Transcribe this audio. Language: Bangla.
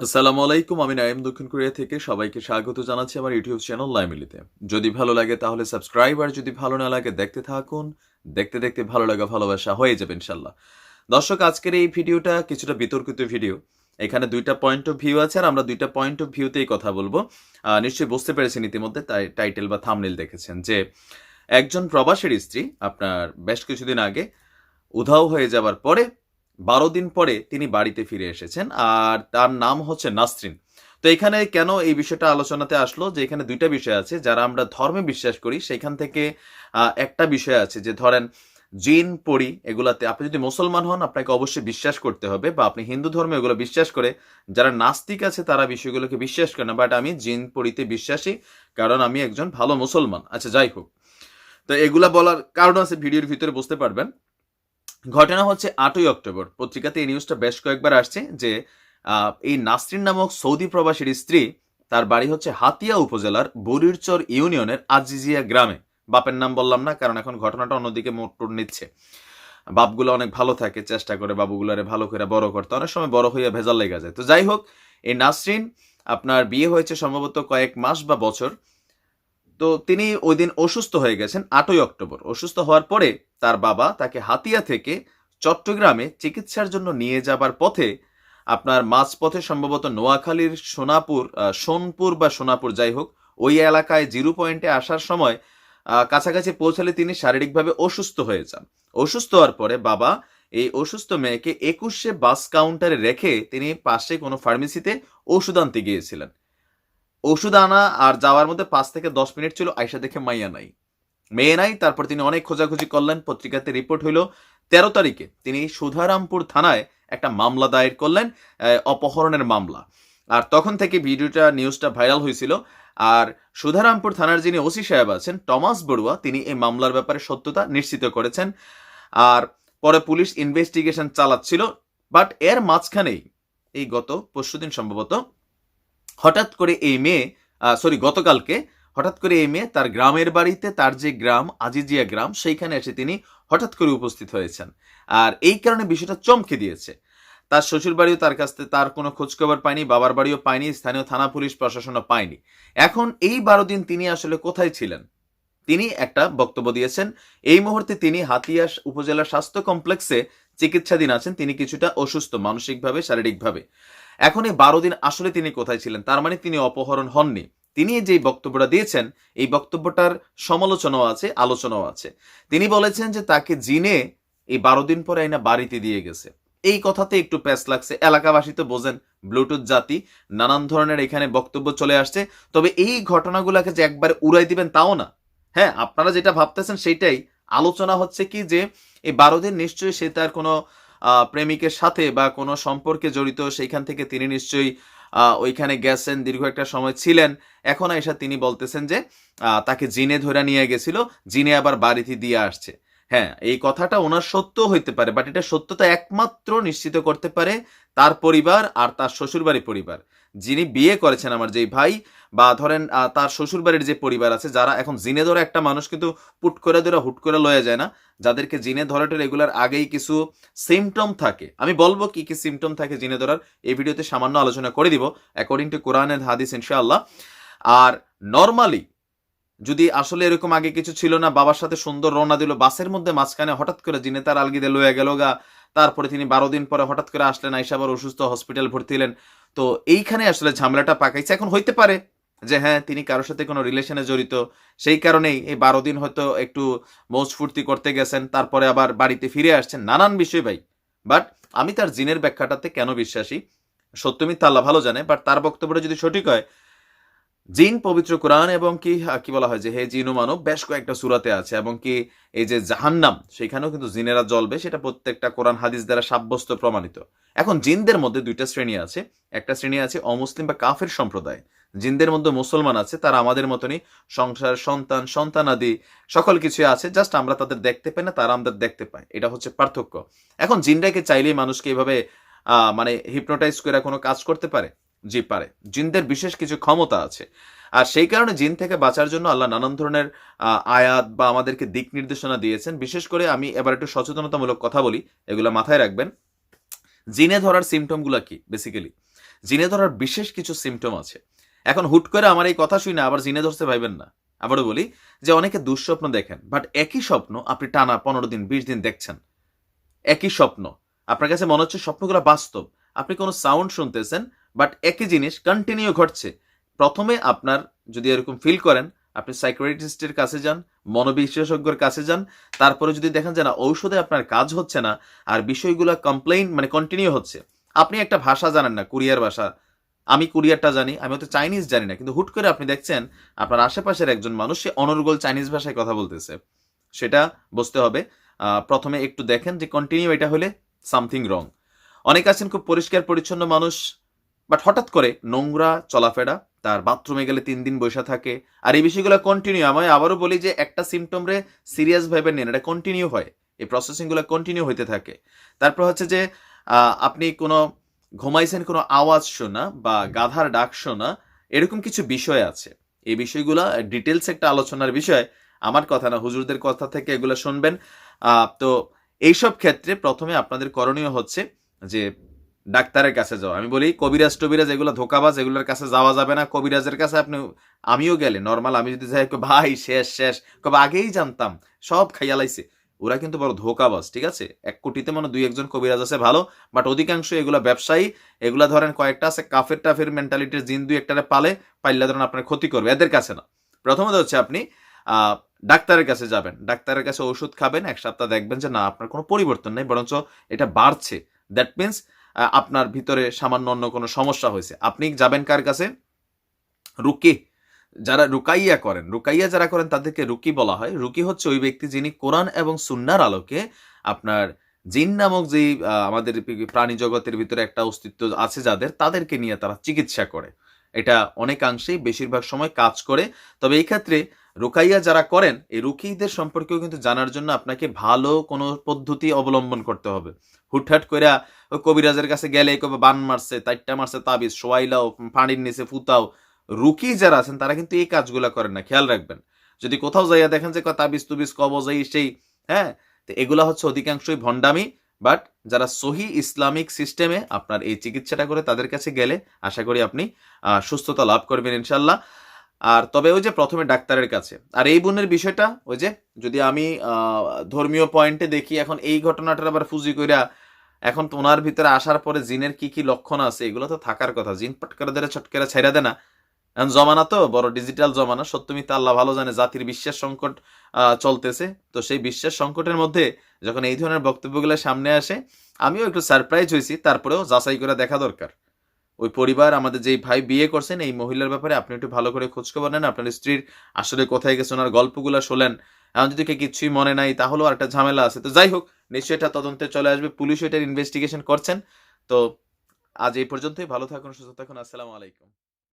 আসসালামু আলাইকুম, আমি নাইম দক্ষিণ কোরিয়া থেকে। সবাইকে স্বাগত জানাচ্ছি আমার ইউটিউব চ্যানেল লাইমিলিতে। যদি ভালো লাগে তাহলে সাবস্ক্রাইব, আর যদি ভালো না লাগে দেখতে থাকুন। দেখতে দেখতে ভালো লাগা, ভালোবাসা হয়ে যাবে ইনশাল্লাহ দর্শক, আজকের এই ভিডিওটা কিছুটা বিতর্কিত ভিডিও। এখানে দুইটা পয়েন্ট অফ ভিউ আছে, আর আমরা দুইটা পয়েন্ট অফ ভিউতেই কথা বলব। নিশ্চয়ই বুঝতে পেরেছেন ইতিমধ্যে টাইটেল বা থামনেল দেখেছেন যে, একজন প্রবাসীর স্ত্রী, আপনার বেশ কিছুদিন আগে উধাও হয়ে যাবার পরে বারো দিন পরে তিনি বাড়িতে ফিরে এসেছেন, আর তার নাম হচ্ছে নাসরিন। তো এখানে কেন এই বিষয়টা আলোচনাতে আসলো? যে এখানে দুইটা বিষয় আছে, যারা আমরা ধর্মে বিশ্বাস করি, সেখান থেকে একটা বিষয় আছে যে ধরেন, জিন পড়ি এগুলাতে আপনি যদি মুসলমান হন, আপনাকে অবশ্যই বিশ্বাস করতে হবে, বা আপনি হিন্দু ধর্মে এগুলো বিশ্বাস করে, যারা নাস্তিক আছে, তারা বিষয়গুলোকে বিশ্বাস করে না। বাট আমি জিন পড়িতে বিশ্বাসী, কারণ আমি একজন ভালো মুসলমান। আচ্ছা যাই হোক। তো এগুলা বলার কারণ আছে, ভিডিওর ভিতরে বুঝতে পারবেন। ঘটনা হচ্ছে আটই অক্টোবর। পত্রিকাতে এই নিউজটা বেশ কয়েকবার আসছে যে এই নাসরিন নামক সৌদি প্রবাসীর স্ত্রী, তার বাড়ি হচ্ছে হাতিয়া উপজেলার বরিরচর ইউনিয়নের আজিজিয়া গ্রামে। বাপের নাম বললাম না, কারণ এখন ঘটনাটা অন্যদিকে মোটর নিচ্ছে। বাপগুলো অনেক ভালো থাকে, চেষ্টা করে বাবুগুলারে ভালো করে বড় করতে। অনেক সময় বড় হইয়া ভেজাল লেগে যায়। তো যাই হোক, এই নাসরিন, আপনার বিয়ে হয়েছে সম্ভবত কয়েক মাস বা বছর। তো তিনি ওই দিন অসুস্থ হয়ে গেছেন আটই অক্টোবর। অসুস্থ হওয়ার পরে তার বাবা তাকে হাতিয়া থেকে চট্টগ্রামে চিকিৎসার জন্য নিয়ে যাবার পথে আপনার মাঝপথে সম্ভবত নোয়াখালীর সোনাপুর সোনপুর বা সোনাপুর যাই হোক, ওই এলাকায় জিরো পয়েন্টে আসার সময় কাছাকাছি পৌঁছালে তিনি শারীরিকভাবে অসুস্থ হয়ে যান। অসুস্থ হওয়ার পরে বাবা এই অসুস্থ মেয়েকে একুশে বাস কাউন্টারে রেখে তিনি পাশে কোনো ফার্মেসিতে ওষুধ আনতে গিয়েছিলেন। ওষুধ আনা আর যাওয়ার মধ্যে পাঁচ থেকে দশ মিনিট ছিল, আয়সা দেখে মাইয়া নাই। মেয়ে নাই, তারপর তিনি অনেক খোঁজাখুঁজি করলেন। পত্রিকাতে রিপোর্ট হইল, তেরো তারিখে তিনি সুধারামপুর থানায় একটা মামলা দায়ের করলেন অপহরণের মামলা। আর তখন থেকে ভিডিওটা, নিউজটা ভাইরাল হয়েছিল। আর সুধারামপুর থানার যিনি ওসি সাহেব আছেন, টমাস বড়ুয়া, তিনি এই মামলার ব্যাপারে সত্যতা নিশ্চিত করেছেন। আর পরে পুলিশ ইনভেস্টিগেশন চালাচ্ছিল বাট এর মাঝখানেই, এই গত, পরশুদিন সম্ভবত, হঠাৎ করে এই মেয়ে সরি গতকালকে হঠাৎ করে এই মেয়ে তার গ্রামের বাড়িতে, তার যে গ্রাম, আজিজিয়া গ্রাম, সেইখানে এসে তিনি হঠাৎ করে উপস্থিত হয়েছেন। আর এই কারণে বিষয়টা চমকে দিয়েছে। তার শ্বশুর বাড়িও তার কাছ থেকে তার কোনো খোঁজখবর পায়নি, বাবার বাড়িও পায়নি, স্থানীয় থানা, পুলিশ, প্রশাসনও পায়নি। এখন এই বারো দিন তিনি আসলে কোথায় ছিলেন? তিনি একটা বক্তব্য দিয়েছেন, এই মুহূর্তে তিনি হাতিয়া উপজেলা স্বাস্থ্য কমপ্লেক্সে চিকিৎসাধীন আছেন, তিনি কিছুটা অসুস্থ মানসিকভাবে, শারীরিকভাবে। এখন এই বারো দিন আসলে তিনি কোথায় ছিলেন? তার মানে তিনি অপহরণ হননি। তিনি যে বক্তব্যটা দিয়েছেন, এই বক্তব্যটার সমালোচনাও আছে, আলোচনাও আছে। তিনি বলেছেন যে তাকে জিনে এই বারো দিন পরে আইনা বাড়িতে দিয়ে গেছে। এই কথাতে একটু প্যাস লাগছে। এলাকাবাসী তো বোঝেন, ব্লুটুথ জাতি, নানান ধরনের এখানে বক্তব্য চলে আসছে। তবে এই ঘটনাগুলোকে যে একবার উড়াই দিবেন তাও না। হ্যাঁ আপনারা যেটা ভাবতেছেন সেটাই। আলোচনা হচ্ছে কি যে, এই বারো দিন নিশ্চয়ই সে তার কোনো প্রেমিকের সাথে বা কোনো সম্পর্কে জড়িত, সেইখান থেকে তিনি নিশ্চয়ই ওইখানে গেছেন, দীর্ঘ একটা সময় ছিলেন। এখন এসে তিনি বলতেছেন যে তাকে জিনে ধরে নিয়ে গেছিল, জিনে আবার বাড়িতে দিয়ে আসছে। হ্যাঁ এই কথাটা ওনার সত্য হইতে পারে, বাট এটা সত্যতা একমাত্র নিশ্চিত করতে পারে তার পরিবার আর তার শ্বশুরবাড়ি পরিবার। যিনি বিয়ে করেছেন আমার যেই ভাই বা ধরেন তার শ্বশুরবাড়ির যে পরিবার আছে, যারা এখন জিনে ধরে একটা মানুষ কিন্তু পুট করে ধরে হুট করে লয়ে যায় না, যাদেরকে জিনে ধরাটা রেগুলার আগেই কিছু সিমটম থাকে। আমি বলব কি কি সিমটম থাকে জিনে ধরার, এই ভিডিওতে সামান্য আলোচনা করে দিব অ্যাকর্ডিং টু কোরআন এন্ড হাদিস ইনশাআল্লাহ। আর নর্মালি যদি আসলে এরকম আগে কিছু ছিল না, বাবার সাথে সুন্দর রওনা দিল, বাসের মধ্যে মাঝখানে হঠাৎ করে জিনে তার আলগিদে লয়ে গেল গা তারপরে তিনি বারো দিন পরে হঠাৎ করে আসলেন, আইসা আবার অসুস্থ হসপিটাল ভর্তি হলেন। তো এইখানে আসলে ঝামেলাটা পাকাইছে। এখন হইতে পারে যে হ্যাঁ তিনি কারোর সাথে কোনো রিলেশনে জড়িত। সেই কারণেই এই বারো দিন হয়তো একটু মৌজ ফুর্তি করতে গেছেন, তারপরে আবার বাড়িতে ফিরে আসছেন। নানান বিষয় ভাই। বাট আমি তার জিনের ব্যাখ্যাটাতে কেন বিশ্বাসী? সত্য মিথ্যা আল্লাহ ভালো জানে বাট তার বক্তব্যটা যদি সঠিক হয় জিন, পবিত্র কোরআন এবং কি কি বলা হয় যে, হে জিন মানব, বেশ কয়েকটা সুরাতে আছে এবং কি এই যে জাহান্নাম, সেখানেও কিন্তু জিনেরা জ্বলবে, সেটা প্রত্যেকটা কোরআন, হাদিস দ্বারা সাব্যস্ত, প্রমাণিত। এখন জিনদের মধ্যে দুইটা শ্রেণি আছে। একটা শ্রেণি আছে অমুসলিম বা কাফের সম্প্রদায়। জিনদের মধ্যে মুসলমান আছে, তারা আমাদের মতনই সংসার, সন্তান সন্তান আদি, সকল কিছু আছে, জাস্ট আমরা তাদের দেখতে পাই না, তারা আমাদের দেখতে পায়। এটা হচ্ছে পার্থক্য। এখন জিনটাকে চাইলেই মানুষকে এভাবে মানে হিপনোটাইজ করে কোনো কাজ করতে পারে? জি, পারে। জিনদের বিশেষ কিছু ক্ষমতা আছে। আর সেই কারণে জিন থেকে বাঁচার জন্য আল্লাহ নানান ধরনের আয়াত বা আমাদেরকে দিক নির্দেশনা দিয়েছেন। বিশেষ করে আমি এবার একটু সচেতনতামূলক কথা বলি, এগুলো মাথায় রাখবেন। জিনে ধরার সিমটমগুলো কি বেসিক্যালি জিনে ধরার বিশেষ কিছু সিমটম আছে। এখন হুট করে আমার এই কথা শুনে আবার জিনে ধরতে ভাইবেন না। আবারও বলি যে অনেকে দুঃস্বপ্ন দেখেন বাট একই স্বপ্ন আপনি টানা পনেরো দিন, বিশ দিন দেখছেন। একই স্বপ্ন। আপনার কাছে মনে হচ্ছে স্বপ্নগুলো বাস্তব। আপনি কোনো সাউন্ড শুনতেছেন বাট একই জিনিস কন্টিনিউ ঘটছে। প্রথমে আপনার যদি এরকম ফিল করেন, আপনি সাইকোলজিস্টের কাছে যান, মনোবিশেষজ্ঞের কাছে যান, তারপরে যদি দেখেন যে না, ঔষধে আপনার কাজ হচ্ছে না, আর বিষয়গুলো কমপ্লেইন মানে কন্টিনিউ হচ্ছে। আপনি একটা ভাষা জানেন না, কোরিয়ার ভাষা। আমি কোরিয়ারটা জানি, আমি হয়তো চাইনিজ জানি না, কিন্তু হুট করে আপনি দেখছেন, আপনার আশেপাশের একজন মানুষ, সে অনর্গল চাইনিজ ভাষায় কথা বলতেছে। সেটা বুঝতে হবে। প্রথমে একটু দেখেন যে কন্টিনিউ এটা হলে সামথিং রং অনেক আছেন খুব পরিষ্কার পরিচ্ছন্ন মানুষ বাট হঠাৎ করে নোংরা, চলাফেরা, তার বাথরুমে গেলে তিন দিন বসে থাকে। আর এই বিষয়গুলো কন্টিনিউ আমি আবারও বলি যে একটা সিমটম রে সিরিয়াস ভাবে নেন, এটা কন্টিনিউ হয়। এই প্রসেসিংগুলো কন্টিনিউ হইতে থাকে। তারপর হচ্ছে যে আপনি কোনো ঘুমাইছেন, কোনো আওয়াজ শোনা বা গাধার ডাক শোনা, এরকম কিছু বিষয় আছে। এই বিষয়গুলো ডিটেলস একটা আলোচনার বিষয়। আমার কথা না, হুজুরদের কথা থেকে এগুলো শুনবেন। তো এইসব ক্ষেত্রে প্রথমে আপনাদের করণীয় হচ্ছে যে ডাক্তারের কাছে যাওয়া। আমি বলি, কবিরাজ টবিরাজ, এগুলো ধোকাবাজ, এগুলোর কাছে যাওয়া যাবে না। কবিরাজের কাছে আপনি, আমিও গেলে নর্মাল আমি যদি যাই ভাই, শেষ শেষ। কবে আগেই জানতাম। সব খাইয়া লাইছে। ওরা কিন্তু বড় ধোকাবাজ, ঠিক আছে? এক কোটিতে মানে দুই, একজন কবিরাজ আছে, ভালো। বাট অধিকাংশ এগুলো ব্যবসায়ী, এগুলা ধরেন কয়েকটা আছে, কাফের টাফের মেন্টালিটির জিন দুই একটারে পালে, পাইলে ধরেন আপনার ক্ষতি করবে। এদের কাছে না। প্রথমত হচ্ছে আপনি ডাক্তারের কাছে যাবেন। ডাক্তারের কাছে ওষুধ খাবেন, এক সপ্তাহ দেখবেন যে, না, আপনার কোনো পরিবর্তন নেই, বরঞ্চ এটা বাড়ছে। দ্যাট মিনস আপনার ভিতরে সামান্য অন্য কোনো সমস্যা হয়েছে। আপনি যাবেন কার কাছে? রুকি। যারা রুকাইয়া করেন, রুকাইয়া যারা করেন তাদেরকে রুকি বলা হয়। রুকি হচ্ছে ওই ব্যক্তি যিনি কোরআন এবং সুন্নার আলোকে আপনার জিন নামক যেই আমাদের প্রাণী জগতের ভিতরে একটা অস্তিত্ব আছে যাদের, তাদেরকে নিয়ে তারা চিকিৎসা করে। এটা অনেকাংশেই বেশিরভাগ সময় কাজ করে। তবে এই ক্ষেত্রে রুকাইয়া যারা করেন, এই রুকিদের সম্পর্কেও কিন্তু জানার জন্য আপনাকে ভালো কোনো পদ্ধতি অবলম্বন করতে হবে। হুটহাট করে কবিরাজের কাছে গেলে কবে বান মারছে তাইটটা মারছে তাবিজ, শোয়াইলাও, পানির নিচে ফুতাও। রুকি যারা আছেন, তারা কিন্তু এই কাজগুলো করেন না, খেয়াল রাখবেন। যদি কোথাও যাইয়া দেখেন যে তাবিজ তুবিজ কবজ এই সেই হ্যাঁ? তো এগুলা হচ্ছে অধিকাংশই ভণ্ডামি, বাট যারা সহি ইসলামিক সিস্টেমে আপনার এই চিকিৎসাটা করে তাদের কাছে গেলে আশা করি আপনি সুস্থতা লাভ করবেন ইনশাল্লাহ আর তবে ওই যে প্রথমে ডাক্তারের কাছে। আর এই বোনের বিষয়টা, ওই যে যদি আমি ধর্মীয় পয়েন্টে দেখি, এখন এই ঘটনাটার আবার ফুজি কইরা এখন ওনার ভিতরে আসার পরে জিনের কি কি লক্ষণ আছে, এগুলো তো থাকার কথা। জিন পটকারা ধরে ছটকারা ছেড়ে দেয় না। এখন জমানা তো, বড় ডিজিটাল জমানা, সত্য মিথ্যা আল্লাহ ভালো জানে, জাতির বিশ্বাস সংকট চলতেছে। তো সেই বিশ্বাস সংকটের মধ্যে যখন এই ধরনের বক্তব্যগুলো সামনে আসে, আমিও একটু সারপ্রাইজ হয়েছি তারপরেও যাচাই করে দেখা দরকার। ওই পরিবার আমাদের যেই ভাই বিয়ে করছেন, এই মহিলার ব্যাপারে আপনি একটু ভালো করে খোঁজখবর নেন। আপনার স্ত্রীর আসলে কোথায় গেছে, ওনার গল্পগুলো শোলেন এখন যদি কিছুই মনে নাই, তাহলেও একটা ঝামেলা আছে। তো যাই হোক, নিশ্চয়ই এটা তদন্তে চলে আসবে। পুলিশও এটার ইনভেস্টিগেশন করছেন। তো আজ এই পর্যন্তই। ভালো থাকুন, সুস্থ থাকুন। আসসালামু আলাইকুম।